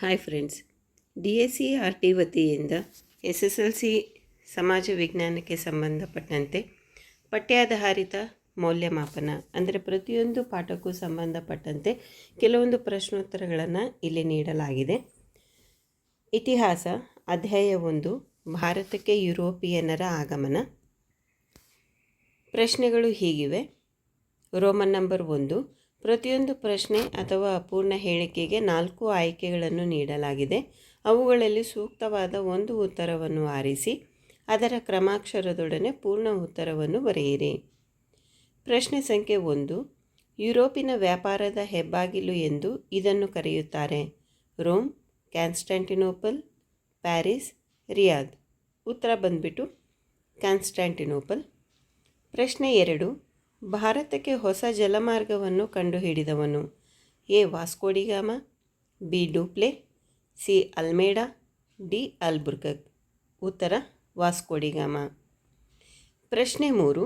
Hi friends D S C R T ವತಿಯಿಂದ S S L C ಸಮಾಜ ವಿಜ್ಞಾನಕ್ಕೆ ಸಂಬಂಧಪಟ್ಟಂತೆ ಪಠ್ಯಾಧಾರಿತ ಮೌಲ್ಯಮಾಪನ, ಅಂದರೆ ಪ್ರತಿಯೊಂದು ಪಾಠಕ್ಕೂ ಸಂಬಂಧಪಟ್ಟಂತೆ ಕೆಲವೊಂದು ಪ್ರಶ್ನೋತ್ತರಗಳನ್ನು ಇಲ್ಲಿ ನೀಡಲಾಗಿದೆ. ಇತಿಹಾಸ, ಅಧ್ಯಾಯ ಒಂದು, ಭಾರತಕ್ಕೆ ಯುರೋಪಿಯನ್ನರ ಆಗಮನ. ಪ್ರಶ್ನೆಗಳು ಹೀಗಿವೆ. ರೋಮನ್ ನಂಬರ್ ಒಂದು ಪ್ರತಿಯೊಂದು ಪ್ರಶ್ನೆ ಅಥವಾ ಅಪೂರ್ಣ ಹೇಳಿಕೆಗೆ ನಾಲ್ಕು ಆಯ್ಕೆಗಳನ್ನು ನೀಡಲಾಗಿದೆ. ಅವುಗಳಲ್ಲಿ ಸೂಕ್ತವಾದ ಒಂದು ಉತ್ತರವನ್ನು ಆರಿಸಿ, ಅದರ ಕ್ರಮಾಕ್ಷರದೊಡನೆ ಪೂರ್ಣ ಉತ್ತರವನ್ನು ಬರೆಯಿರಿ. ಪ್ರಶ್ನೆ ಸಂಖ್ಯೆ ಒಂದು, ಯುರೋಪಿನ ವ್ಯಾಪಾರದ ಹೆಬ್ಬಾಗಿಲು ಎಂದು ಇದನ್ನು ಕರೆಯುತ್ತಾರೆ. Rome Constantinople Paris, Riyadh. ಉತ್ತರ ಬಂದ್ಬಿಟ್ಟು ಕ್ಯಾನ್ಸ್ಟ್ಯಾಂಟಿನೋಪಲ್ ಪ್ರಶ್ನೆ ಎರಡು ಭಾರತಕ್ಕೆ ಹೊಸ ಜಲಮಾರ್ಗವನ್ನು ಕಂಡುಹಿಡಿದವನು. A. Vasco da Gama, B. Dupleix, C. Almeida D. Albuquerque ಉತ್ತರ, ವಾಸ್ಕೋಡಿಗಾಮ. ಪ್ರಶ್ನೆ ಮೂರು.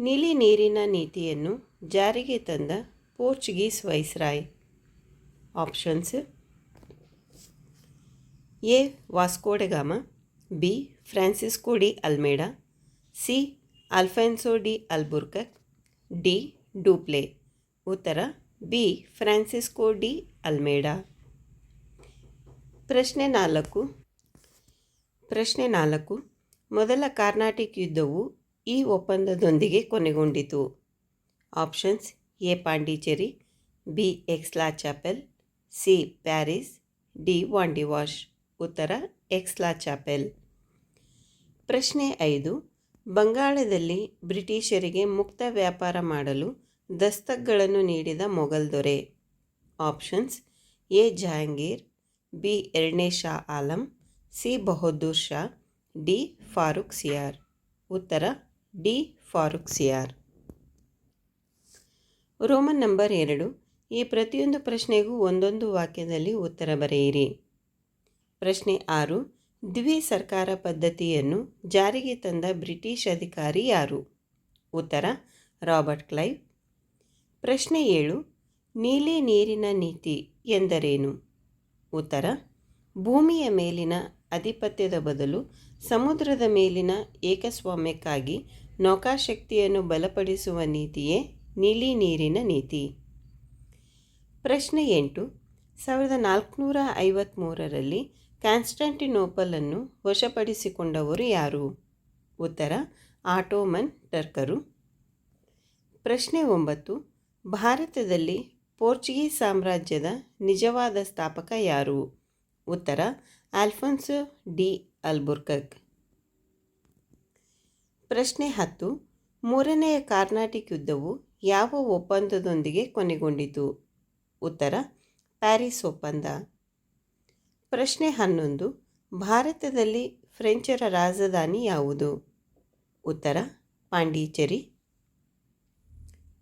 ನೀಲಿ ನೀರಿನ ನೀತಿಯನ್ನು ಜಾರಿಗೆ ತಂದ Portuguese viceroy. Options A. Vasco da Gama, B. Francisco de Almeida C. Alfonso de Albuquerque D Dupleix. ಉತ್ತರ, ಬಿ, ಫ್ರಾನ್ಸಿಸ್ಕೋ ಡಿ ಅಲ್ಮೇಡಾ. ಪ್ರಶ್ನೆ ನಾಲ್ಕು. ಪ್ರಶ್ನೆ ನಾಲ್ಕು. ಮೊದಲ ಕಾರ್ನಾಟಿಕ್ ಯುದ್ಧವು ಈ ಒಪ್ಪಂದದೊಂದಿಗೆ ಕೊನೆಗೊಂಡಿತು. Options, A Pondicherry, B Aix-la-Chapelle C Paris, D Wandiwash. ಉತ್ತರ ಎಕ್ಸ್ಲಾ ಚಾಪೆಲ್ ಪ್ರಶ್ನೆ ಐದು. ಬಂಗಾಳದಲ್ಲಿ ಬ್ರಿಟಿಷರಿಗೆ ಮುಕ್ತ ವ್ಯಾಪಾರ ಮಾಡಲು ದಸ್ತಕ್ಗಳನ್ನು ನೀಡಿದ ಮೊಘಲ್ ದೊರೆ. Options A. ಜಹಾಂಗೀರ್, ಬಿ. ಎರಡನೇ ಶಾ ಆಲಂ, ಸಿ. ಬಹದ್ದೂರ್ ಶಾ, ಡಿ. ಫಾರೂಕ್ ಸಿಯಾರ್. ಉತ್ತರ D. Farrukh Siyar. Roman number ಎರಡು. ಈ ಪ್ರತಿಯೊಂದು ಪ್ರಶ್ನೆಗೂ ಒಂದೊಂದು ವಾಕ್ಯದಲ್ಲಿ ಉತ್ತರ ಬರೆಯಿರಿ. ಪ್ರಶ್ನೆ ಆರು. ದ್ವಿ ಸರ್ಕಾರ ಪದ್ಧತಿಯನ್ನು ಜಾರಿಗೆ ತಂದ ಬ್ರಿಟಿಷ್ ಅಧಿಕಾರಿ ಯಾರು? ಉತ್ತರ, ರಾಬರ್ಟ್ ಕ್ಲೈವ್. ಪ್ರಶ್ನೆ ಏಳು, ನೀಲಿ ನೀರಿನ ನೀತಿ ಎಂದರೇನು? ಉತ್ತರ, ಭೂಮಿಯ ಮೇಲಿನ ಅಧಿಪತ್ಯದ ಬದಲು ಸಮುದ್ರದ ಮೇಲಿನ ಏಕಸ್ವಾಮ್ಯಕ್ಕಾಗಿ ನೌಕಾಶಕ್ತಿಯನ್ನು ಬಲಪಡಿಸುವ ನೀತಿಯೇ ನೀಲಿ ನೀರಿನ ನೀತಿ. ಪ್ರಶ್ನೆ ಎಂಟು, ಸಾವಿರದ ನಾಲ್ಕುನೂರ ಐವತ್ತ್ಮೂರರಲ್ಲಿ ಕ್ಯಾನ್ಸ್ಟಂಟಿನೋಪಲನ್ನು ವಶಪಡಿಸಿಕೊಂಡವರು ಯಾರು? ಉತ್ತರ, ಆಟೋಮನ್ ಟರ್ಕರು. ಪ್ರಶ್ನೆ ಒಂಬತ್ತು, ಭಾರತದಲ್ಲಿ ಪೋರ್ಚುಗೀಸ್ ಸಾಮ್ರಾಜ್ಯದ ನಿಜವಾದ ಸ್ಥಾಪಕ ಯಾರು? ಉತ್ತರ, ಆಲ್ಫೋನ್ಸೋ ಡಿ ಅಲ್ಬುರ್ಕಕ್ ಪ್ರಶ್ನೆ ಹತ್ತು, ಮೂರನೆಯ ಕಾರ್ನಾಟಿಕ್ ಯುದ್ಧವು ಯಾವ ಒಪ್ಪಂದದೊಂದಿಗೆ ಕೊನೆಗೊಂಡಿತು? ಉತ್ತರ, ಪ್ಯಾರಿಸ್ ಒಪ್ಪಂದ. ಪ್ರಶ್ನೆ ಹನ್ನೊಂದು. ಭಾರತದಲ್ಲಿ ಫ್ರೆಂಚರ ರಾಜಧಾನಿ ಯಾವುದು? ಉತ್ತರ, ಪಾಂಡಿಚೇರಿ.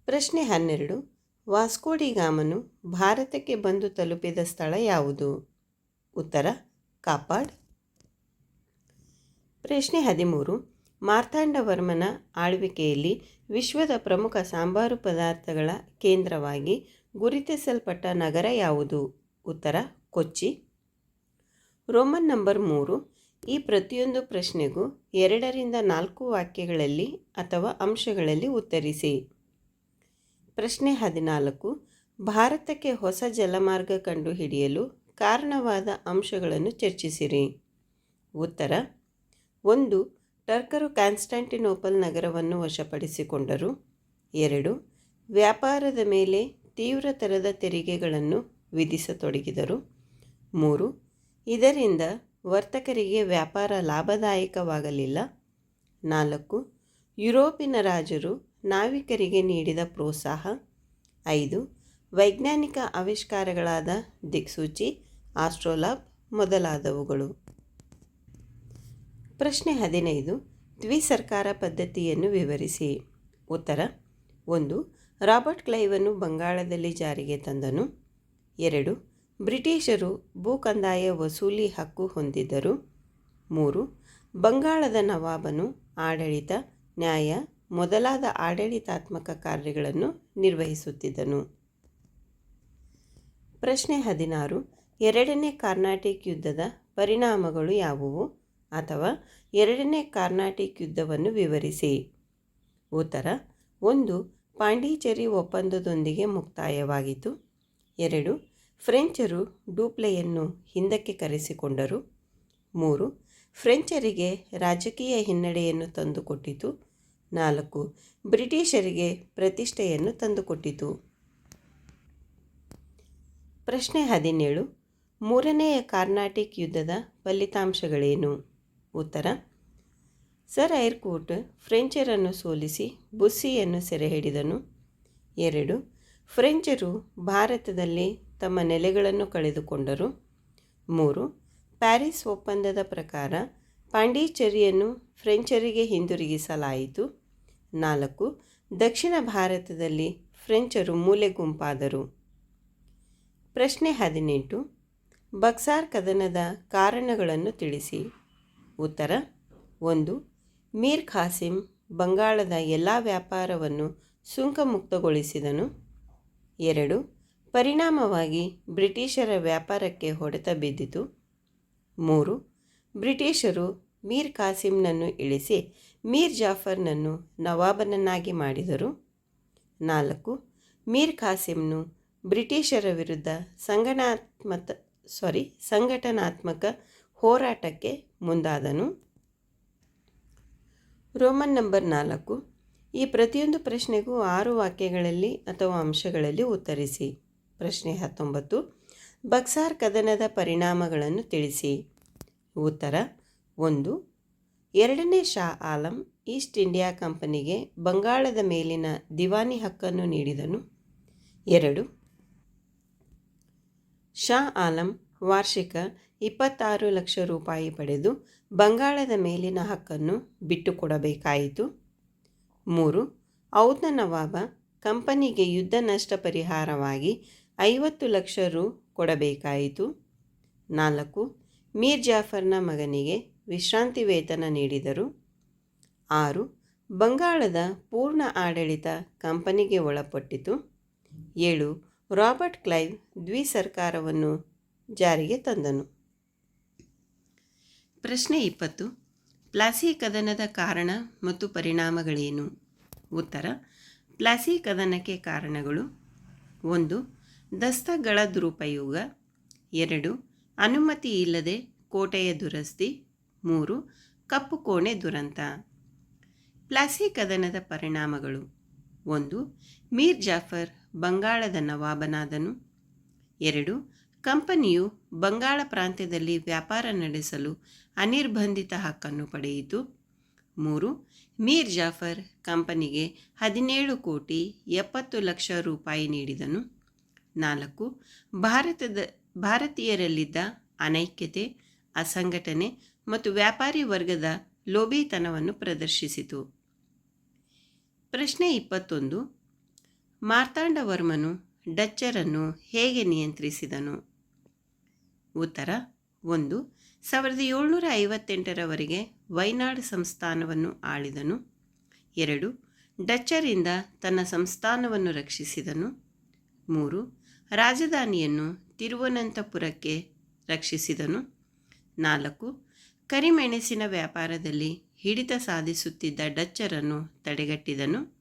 ಪ್ರಶ್ನೆ ಹನ್ನೆರಡು. ವಾಸ್ಕೋಡಿಗಾಮನು ಭಾರತಕ್ಕೆ ಬಂದು ತಲುಪಿದ ಸ್ಥಳ ಯಾವುದು? ಉತ್ತರ, ಕಾಪಾಡ್. ಪ್ರಶ್ನೆ ಹದಿಮೂರು. ಮಾರ್ತಾಂಡವರ್ಮನ ಆಳ್ವಿಕೆಯಲ್ಲಿ ವಿಶ್ವದ ಪ್ರಮುಖ ಸಾಂಬಾರು ಪದಾರ್ಥಗಳ ಕೇಂದ್ರವಾಗಿ ಗುರುತಿಸಲ್ಪಟ್ಟ ನಗರ ಯಾವುದು? ಉತ್ತರ, ಕೊಚ್ಚಿ. ರೋಮನ್ ನಂಬರ್ ಮೂರು. ಈ ಪ್ರತಿಯೊಂದು ಪ್ರಶ್ನೆಗೂ ಎರಡರಿಂದ ನಾಲ್ಕು ವಾಕ್ಯಗಳಲ್ಲಿ ಅಥವಾ ಅಂಶಗಳಲ್ಲಿ ಉತ್ತರಿಸಿ. ಪ್ರಶ್ನೆ ಹದಿನಾಲ್ಕು. ಭಾರತಕ್ಕೆ ಹೊಸ ಜಲಮಾರ್ಗ ಕಂಡುಹಿಡಿಯಲು ಕಾರಣವಾದ ಅಂಶಗಳನ್ನು ಚರ್ಚಿಸಿರಿ. ಉತ್ತರ. ಒಂದು. ಟರ್ಕರು ಕಾನ್ಸ್ಟಾಂಟಿನೋಪಲ್ ನಗರವನ್ನು ವಶಪಡಿಸಿಕೊಂಡರು. ಎರಡು. ವ್ಯಾಪಾರದ ಮೇಲೆ ತೀವ್ರತರದ ತೆರಿಗೆಗಳನ್ನು ವಿಧಿಸತೊಡಗಿದರು. ಮೂರು. ಇದರಿಂದ ವರ್ತಕರಿಗೆ ವ್ಯಾಪಾರ ಲಾಭದಾಯಕವಾಗಲಿಲ್ಲ. ನಾಲ್ಕು, ಯುರೋಪಿನ ರಾಜರು ನಾವಿಕರಿಗೆ ನೀಡಿದ ಪ್ರೋತ್ಸಾಹ. ಐದು, ವೈಜ್ಞಾನಿಕ ಆವಿಷ್ಕಾರಗಳಾದ ದಿಕ್ಸೂಚಿ, ಆಸ್ಟ್ರೋಲಾಬ್ ಮೊದಲಾದವುಗಳು. ಪ್ರಶ್ನೆ ಹದಿನೈದು, ದ್ವಿಸರ್ಕಾರ ಪದ್ಧತಿಯನ್ನು ವಿವರಿಸಿ. ಉತ್ತರ, ಒಂದು, ರಾಬರ್ಟ್ ಕ್ಲೈವನ್ನು ಬಂಗಾಳದಲ್ಲಿ ಜಾರಿಗೆ ತಂದನು. ಎರಡು ಬ್ರಿಟಿಷರು ಭೂಕಂದಾಯ ವಸೂಲಿ ಹಕ್ಕು ಹೊಂದಿದ್ದರು. ಮೂರು, ಬಂಗಾಳದ ನವಾಬನು ಆಡಳಿತ, ನ್ಯಾಯ, ಮೊದಲಾದ ಆಡಳಿತಾತ್ಮಕ ಕಾರ್ಯಗಳನ್ನು ನಿರ್ವಹಿಸುತ್ತಿದ್ದನು. ಪ್ರಶ್ನೆ ಹದಿನಾರು, ಎರಡನೇ ಕಾರ್ನಾಟಿಕ್ ಯುದ್ಧದ ಪರಿಣಾಮಗಳು ಯಾವುವು ಅಥವಾ ಎರಡನೇ ಕಾರ್ನಾಟಿಕ್ ಯುದ್ಧವನ್ನು ವಿವರಿಸಿ? ಉತ್ತರ, ಒಂದು, ಪಾಂಡಿಚೇರಿ ಒಪ್ಪಂದದೊಂದಿಗೆ ಮುಕ್ತಾಯವಾಯಿತು ಎರಡು ಫ್ರೆಂಚರು ಡೂಪ್ಲೆಯನ್ನು ಹಿಂದಕ್ಕೆ ಕರೆಸಿಕೊಂಡರು. ಮೂರು, ಫ್ರೆಂಚರಿಗೆ ರಾಜಕೀಯ ಹಿನ್ನಡೆಯನ್ನು ತಂದುಕೊಟ್ಟಿತು. ನಾಲ್ಕು, ಬ್ರಿಟಿಷರಿಗೆ ಪ್ರತಿಷ್ಠೆಯನ್ನು ತಂದುಕೊಟ್ಟಿತು. ಪ್ರಶ್ನೆ ಹದಿನೇಳು, ಮೂರನೆಯ ಕಾರ್ನಾಟಿಕ್ ಯುದ್ಧದ ಫಲಿತಾಂಶಗಳೇನು? ಉತ್ತರ, ಸರ್ ಐರ್ಕೋಟ್ ಫ್ರೆಂಚರನ್ನು ಸೋಲಿಸಿ ಬುಸ್ಸಿಯನ್ನು ಸೆರೆಹಿಡಿದನು. ಎರಡು, ಫ್ರೆಂಚರು ಭಾರತದಲ್ಲಿ ತಮ್ಮ ನೆಲೆಗಳನ್ನು ಕಳೆದುಕೊಂಡರು. ಮೂರು, ಪ್ಯಾರಿಸ್ ಒಪ್ಪಂದದ ಪ್ರಕಾರ ಪಾಂಡಿಚೇರಿಯನ್ನು ಫ್ರೆಂಚರಿಗೆ ಹಿಂದಿರುಗಿಸಲಾಯಿತು. ನಾಲ್ಕು, ದಕ್ಷಿಣ ಭಾರತದಲ್ಲಿ ಫ್ರೆಂಚರು ಮೂಲೆ ಗುಂಪಾದರು ಪ್ರಶ್ನೆ ಹದಿನೆಂಟು, ಬಕ್ಸಾರ್ ಕದನದ ಕಾರಣಗಳನ್ನು ತಿಳಿಸಿ. ಉತ್ತರ, ಒಂದು, ಮೀರ್ ಖಾಸಿಂ ಬಂಗಾಳದ ಎಲ್ಲ ವ್ಯಾಪಾರವನ್ನು ಸುಂಕಮುಕ್ತಗೊಳಿಸಿದನು. ಎರಡು ಪರಿಣಾಮವಾಗಿ ಬ್ರಿಟಿಷರ ವ್ಯಾಪಾರಕ್ಕೆ ಹೊಡೆತ ಬಿದ್ದಿತು. ಮೂರು, ಬ್ರಿಟಿಷರು ಮೀರ್ ಖಾಸಿಂನನ್ನು ಇಳಿಸಿ ಮೀರ್ ಜಾಫರ್ನನ್ನು ನವಾಬನನ್ನಾಗಿ ಮಾಡಿದರು. ನಾಲ್ಕು, ಮೀರ್ ಖಾಸಿಂನು ಬ್ರಿಟಿಷರ ವಿರುದ್ಧ ಸಂಗಣಾತ್ಮಕ ಸಾರಿ, ಸಂಘಟನಾತ್ಮಕ ಹೋರಾಟಕ್ಕೆ ಮುಂದಾದನು. ರೋಮನ್ ನಂಬರ್ ನಾಲ್ಕು, ಈ ಪ್ರತಿಯೊಂದು ಪ್ರಶ್ನೆಗೂ ಆರು ವಾಕ್ಯಗಳಲ್ಲಿ ಅಥವಾ ಅಂಶಗಳಲ್ಲಿ ಉತ್ತರಿಸಿ. ಪ್ರಶ್ನೆ ಹತ್ತೊಂಬತ್ತು. ಬಕ್ಸಾರ್ ಕದನದ ಪರಿಣಾಮಗಳನ್ನು ತಿಳಿಸಿ. ಉತ್ತರ, ಒಂದು. ಎರಡನೇ ಶಾ ಆಲಂ ಈಸ್ಟ್ ಇಂಡಿಯಾ ಕಂಪನಿಗೆ ಬಂಗಾಳದ ಮೇಲಿನ ದಿವಾನಿ ಹಕ್ಕನ್ನು ನೀಡಿದನು. ಎರಡು. ಶಾ ಆಲಂ ವಾರ್ಷಿಕ ಇಪ್ಪತ್ತಾರು ಲಕ್ಷ ರೂಪಾಯಿ ಪಡೆದು ಬಂಗಾಳದ ಮೇಲಿನ ಹಕ್ಕನ್ನು ಬಿಟ್ಟುಕೊಡಬೇಕಾಯಿತು. ಮೂರು. ಔದ್ನ ನವಾಬ ಕಂಪನಿಗೆ ಯುದ್ಧ ನಷ್ಟ ಪರಿಹಾರವಾಗಿ ಐವತ್ತು ಲಕ್ಷ ರು ಕೊಡಬೇಕಾಯಿತು. ನಾಲ್ಕು, ಮೀರ್ ಜಾಫರ್ನ ಮಗನಿಗೆ ವಿಶ್ರಾಂತಿ ವೇತನ ನೀಡಿದರು. ಆರು, ಬಂಗಾಳದ ಪೂರ್ಣ ಆಡಳಿತ ಕಂಪನಿಗೆ ಒಳಪಟ್ಟಿತು. ಏಳು, ರಾಬರ್ಟ್ ಕ್ಲೈವ್ ದ್ವಿ ಸರ್ಕಾರವನ್ನು ಜಾರಿಗೆ ತಂದನು. ಪ್ರಶ್ನೆ ಇಪ್ಪತ್ತು, ಪ್ಲಾಸಿ ಕದನದ ಕಾರಣ ಮತ್ತು ಪರಿಣಾಮಗಳೇನು? ಉತ್ತರ, ಪ್ಲಾಸಿ ಕದನಕ್ಕೆ ಕಾರಣಗಳು ಒಂದು ದಸ್ತಗಳ ದುರುಪಯೋಗ. ಎರಡು, ಅನುಮತಿ ಇಲ್ಲದೆ ಕೋಟೆಯ ದುರಸ್ತಿ. ಮೂರು, ಕಪ್ಪು ಕೋಣೆ ದುರಂತ. ಪ್ಲಾಸಿ ಕದನದ ಪರಿಣಾಮಗಳು. ಒಂದು, ಮೀರ್ ಜಾಫರ್ ಬಂಗಾಳದ ನವಾಬನಾದನು. ಎರಡು, ಕಂಪನಿಯು ಬಂಗಾಳ ಪ್ರಾಂತ್ಯದಲ್ಲಿ ವ್ಯಾಪಾರ ನಡೆಸಲು ಅನಿರ್ಬಂಧಿತ ಹಕ್ಕನ್ನು ಪಡೆಯಿತು. ಮೂರು, ಮೀರ್ ಜಾಫರ್ ಕಂಪನಿಗೆ ಹದಿನೇಳು ಕೋಟಿ ಎಪ್ಪತ್ತು ಲಕ್ಷ ರೂಪಾಯಿ ನೀಡಿದನು. ನಾಲ್ಕು, ಭಾರತದ, ಭಾರತೀಯರಲ್ಲಿದ್ದ ಅನೈಕ್ಯತೆ, ಅಸಂಘಟನೆ ಮತ್ತು ವ್ಯಾಪಾರಿ ವರ್ಗದ ಲೋಭಿತನವನ್ನು ಪ್ರದರ್ಶಿಸಿತು. ಪ್ರಶ್ನೆ ಇಪ್ಪತ್ತೊಂದು, ಮಾರ್ತಾಂಡವರ್ಮನು ಡಚ್ಚರನ್ನು ಹೇಗೆ ನಿಯಂತ್ರಿಸಿದನು? ಉತ್ತರ, ಒಂದು, ಸಾವಿರದ ಏಳ್ನೂರ ಐವತ್ತೆಂಟರವರೆಗೆ ವೈನಾಡ್ ಸಂಸ್ಥಾನವನ್ನು ಆಳಿದನು. ಎರಡು, ಡಚ್ಚರಿಂದ ತನ್ನ ಸಂಸ್ಥಾನವನ್ನು ರಕ್ಷಿಸಿದನು. ಮೂರು ರಾಜಧಾನಿಯನ್ನು ತಿರುವನಂತಪುರಕ್ಕೆ ರಕ್ಷಿಸಿದನು. ನಾಲ್ಕು, ಕರಿಮೆಣಸಿನ ವ್ಯಾಪಾರದಲ್ಲಿ ಹಿಡಿತ ಸಾಧಿಸುತ್ತಿದ್ದ ಡಚ್ಚರನ್ನು ತಡೆಗಟ್ಟಿದನು.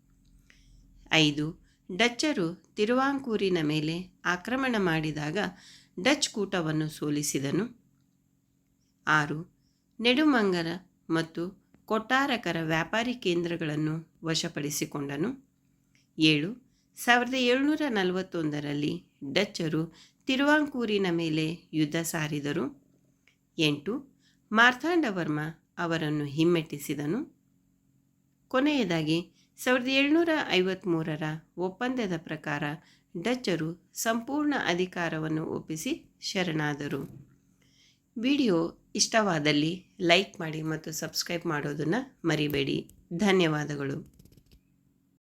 ಐದು, ಡಚ್ಚರು ತಿರುವಾಂಕೂರಿನ ಮೇಲೆ ಆಕ್ರಮಣ ಮಾಡಿದಾಗ ಡಚ್ ಕೂಟವನ್ನು ಸೋಲಿಸಿದನು. ಆರು ನೆಡುಮಂಗರ ಮತ್ತು ಕೊಟ್ಟಾರಕರ ವ್ಯಾಪಾರಿ ಕೇಂದ್ರಗಳನ್ನು ವಶಪಡಿಸಿಕೊಂಡನು. ಏಳು, ಸಾವಿರದ ಏಳುನೂರ ನಲವತ್ತೊಂದರಲ್ಲಿ ಡಚ್ಚರು ತಿರುವಾಂಕೂರಿನ ಮೇಲೆ ಯುದ್ಧ ಸಾರಿದರು. ಎಂಟು. ಮಾರ್ಥಾಂಡವರ್ಮ ಅವರನ್ನು ಹಿಮ್ಮೆಟ್ಟಿಸಿದನು. ಕೊನೆಯದಾಗಿ, ಸಾವಿರದ ಏಳುನೂರ ಐವತ್ತ್ಮೂರರ ಒಪ್ಪಂದದ ಪ್ರಕಾರ ಡಚ್ಚರು ಸಂಪೂರ್ಣ ಅಧಿಕಾರವನ್ನು ಒಪ್ಪಿಸಿ ಶರಣಾದರು. ವಿಡಿಯೋ ಇಷ್ಟವಾದಲ್ಲಿ ಲೈಕ್ ಮಾಡಿ ಮತ್ತು ಸಬ್ಸ್ಕ್ರೈಬ್ ಮಾಡೋದನ್ನು ಮರಿಬೇಡಿ. ಧನ್ಯವಾದಗಳು.